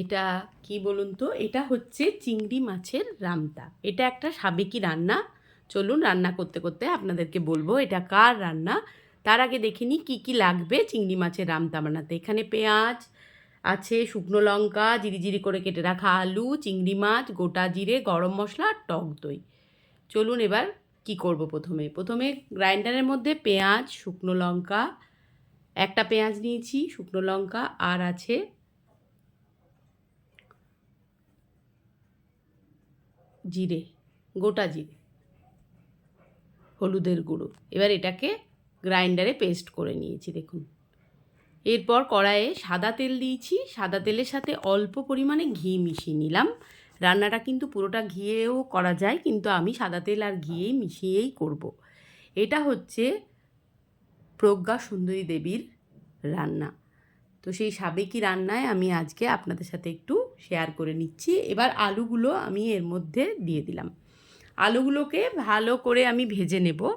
এটা কি বলুন তো? এটা হচ্ছে চিংড়ি মাছের রামতা এটা একটা সাবেকি রান্না। চলুন রান্না করতে করতে আপনাদেরকে বলব, এটা কার রান্না? তার আগে দেখে নিই কী কী লাগবে চিংড়ি মাছের রামতা বানাতে। এখানে পেঁয়াজ আছে, শুকনো লঙ্কা জিরি জিরি করে কেটে রাখা আলু, চিংড়ি মাছ, গোটা জিরে, গরম মশলা আর টক দই। চলুন এবার কি করব প্রথমে? প্রথমে গ্রাইন্ডারের মধ্যে পেঁয়াজ, শুকনো লঙ্কা, একটা পেঁয়াজ নিয়েছি, শুকনো লঙ্কা, আর আছে জিরে, গোটা জিরে, হলুদের গুঁড়ো। এবার এটাকে গ্রাইন্ডারে পেস্ট করে নিয়েছি, দেখুন। এরপর কড়াইয়ে সাদা তেল দিয়েছি। সাদা তেলের সাথে অল্প পরিমাণে ঘি মিশিয়ে নিলাম। রান্নাটা কিন্তু পুরোটা ঘিয়েও করা যায়, কিন্তু আমি সাদা তেল আর ঘিয়েই মিশিয়েই করব। এটা হচ্ছে প্রজ্ঞা সুন্দরী দেবীর রান্না। তো সেই সাবেকি রান্নায় আমি আজকে আপনাদের সাথে একটু শেয়ার করে নিচ্ছি। এবার আলুগুলো আমি এর মধ্যে দিয়ে দিলাম। আলুগুলোকে ভালো করে আমি ভেজে নেব।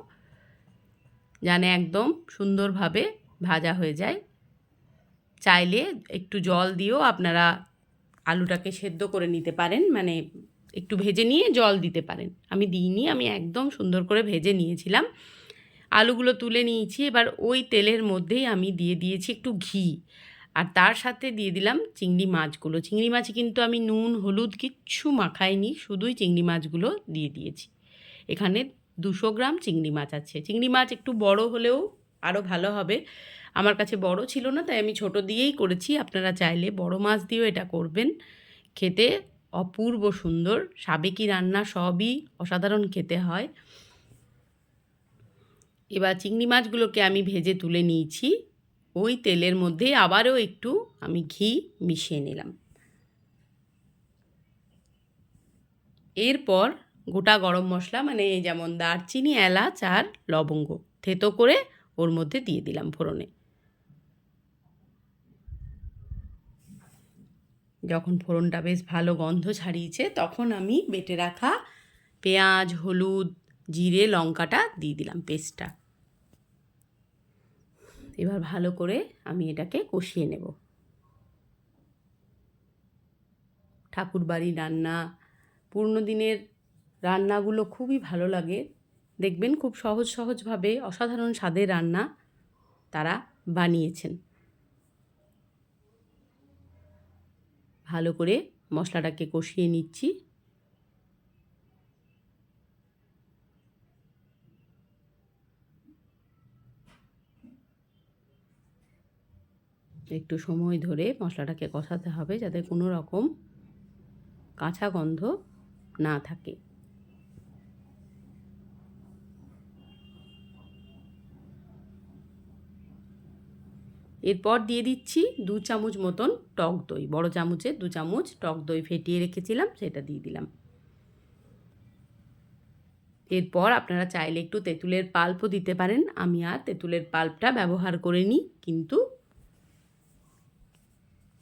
যেন একদম সুন্দরভাবে ভাজা হয়ে যায়। চাইলে একটু জল দিয়েও আপনারা আলুটাকে সেদ্ধ করে নিতে পারেন। মানে একটু ভেজে নিয়ে জল দিতে পারেন। আমি দিইনি, আমি একদম সুন্দর করে ভেজে নিয়েছিলাম। আলুগুলো তুলে নিয়েছি। এবার ওই তেলের মধ্যেই আমি দিয়ে দিয়েছি একটু ঘি। আর তার সাথে দিয়ে দিলাম চিংড়ি মাছগুলো। চিংড়ি মাছে কিন্তু আমি নুন, হলুদ কিচ্ছু মাখাইনি, শুধুই চিংড়ি মাছগুলো দিয়ে দিয়েছি। এখানে দুশো গ্রাম চিংড়ি মাছ আছে। চিংড়ি মাছ একটু বড় হলেও আরও ভালো হবে। আমার কাছে বড় ছিল না, তাই আমি ছোট দিয়েই করেছি। আপনারা চাইলে বড় মাছ দিয়েও এটা করবেন। খেতে অপূর্ব সুন্দর। সাবেকি রান্না সবই অসাধারণ খেতে হয়। এবার চিংড়ি মাছগুলোকে আমি ভেজে তুলে নিয়েছি। ওই তেলের মধ্যে আবারও একটু আমি ঘি মিশিয়ে নিলাম। এরপর গোটা গরম মশলা মানে যেমন দারচিনি, এলাচ আর লবঙ্গ থেতো করে ওর মধ্যে দিয়ে দিলাম ফোড়নে। যখন ফোড়নটা বেশ ভালো গন্ধ ছাড়িয়েছে তখন আমি বেটে রাখা পেঁয়াজ, হলুদ, জিরে, লঙ্কাটা দিয়ে দিলাম পেস্টটা এবার ভালো করে আমি এটাকে কষিয়ে নেব। ঠাকুরবাড়ি রান্না, পুরনো দিনের রান্নাগুলো খুবই ভালো লাগে। দেখবেন খুব সহজ সহজভাবে অসাধারণ স্বাদের রান্না তারা বানিয়েছেন। ভালো করে মশলাটাকে কষিয়ে নিচ্ছি। একটু সময় ধরে মশলাটাকে কষাতে হবে যাতে কোনো রকম কাঁচা গন্ধ না থাকে। এরপর দিয়ে দিচ্ছি দু চামচ মতন টক দই। বড় চামচে দু চামচ টক দই ফেটিয়ে রেখেছিলাম, সেটা দিয়ে দিলাম। এরপর আপনারা চাইলে একটু তেঁতুলের পাল্পও দিতে পারেন। আমি আর তেঁতুলের পাল্পটা ব্যবহার করিনি, কিন্তু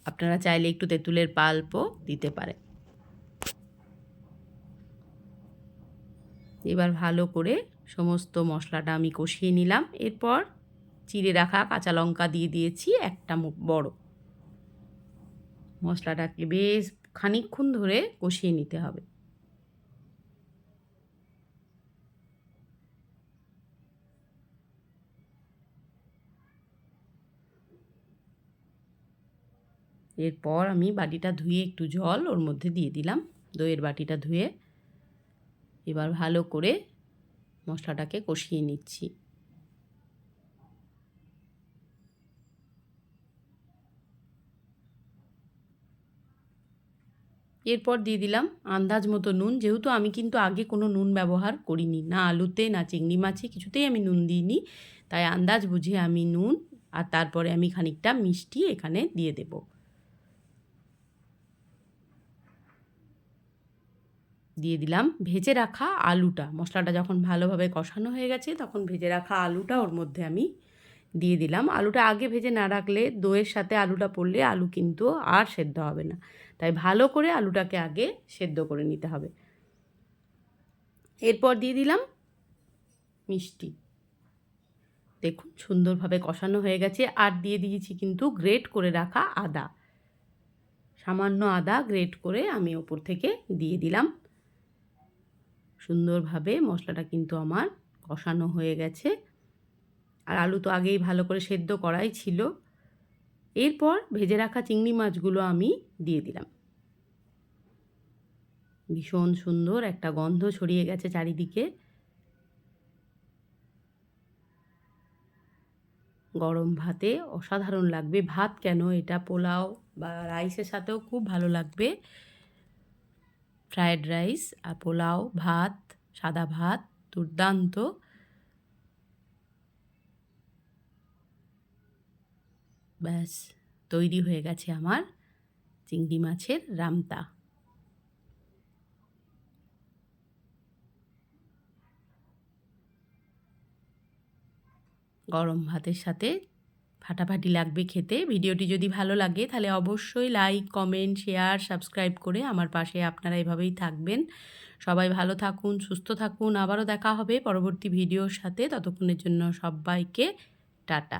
আপনারা চাইলে একটু তেঁতুলের পাল্পও দিতে পারেন। এবার ভালো করে সমস্ত মশলাটা আমি কষিয়ে নিলাম। এরপর চিড়ে রাখা কাঁচা লঙ্কা দিয়ে দিয়েছি একটা বড়। মশলাটাকে বেশ খানিক্ষণ ধরে কষিয়ে নিতে হবে। এরপর আমি বাটিটা ধুয়ে একটু জল ওর মধ্যে দিয়ে দিলাম দইয়ের বাটিটা ধুয়ে। এবার ভালো করে মশলাটাকে কষিয়ে নিচ্ছি। এরপর দিয়ে দিলাম আন্দাজ মতো নুন, যেহেতু আমি কিন্তু আগে কোনো নুন ব্যবহার করিনি, না আলুতে, না চিংড়ি মাছে কিছুতেই আমি নুন দিইনি। তাই আন্দাজ বুঝে আমি নুন আর তারপরে আমি খানিকটা মিষ্টি এখানে দিয়ে দেবো। দিয়ে দিলাম। ভেজে রাখা আলুটা। মশলাটা যখন ভালোভাবে কষানো হয়ে গেছে, তখন ভেজে রাখা আলুটা ওর মধ্যে আমি দিয়ে দিলাম। আলুটা আগে ভেজে না রাখলে দইয়ের সাথে আলুটা পড়লে আলু কিন্তু আর সেদ্ধ হবে না। তাই ভালো করে আলুটাকে আগে সেদ্ধ করে নিতে হবে। এরপর দিয়ে দিলাম মিষ্টি। দেখুন, সুন্দরভাবে কষানো হয়ে গেছে। আর দিয়ে দিয়েছি কিন্তু গ্রেট করে রাখা আদা। সামান্য আদা গ্রেট করে আমি ওপর থেকে দিয়ে দিলাম। সুন্দরভাবে মশলাটা কিন্তু আমার কষানো হয়ে গেছে। আর আলু তো আগেই ভালো করে সেদ্ধ করাই ছিল। এরপর ভেজে রাখা চিংড়ি মাছগুলো আমি দিয়ে দিলাম। ভীষণ সুন্দর একটা গন্ধ ছড়িয়ে গেছে চারিদিকে। গরম ভাতে অসাধারণ লাগবে। ভাত কেন? এটা পোলাও বা রাইসের সাথেও খুব ভালো লাগবে। ফ্রায়েড রাইস আর পোলাও, ভাত, সাদা ভাত, দুর্দান্ত। ব্যাস, তৈরি হয়ে গেছে আমার চিংড়ি মাছের রামতা। গরম ভাতের সাথে ফাটাফাটি লাগবে খেতে। ভিডিওটি যদি ভালো লাগে তাহলে অবশ্যই লাইক কমেন্ট শেয়ার সাবস্ক্রাইব করে আমার পাশে আপনারা এভাবেই থাকবেন। সবাই ভালো থাকুন, সুস্থ থাকুন। আবারও দেখা হবে পরবর্তী ভিডিওর সাথে। ততক্ষণের জন্য সবাইকে টাটা।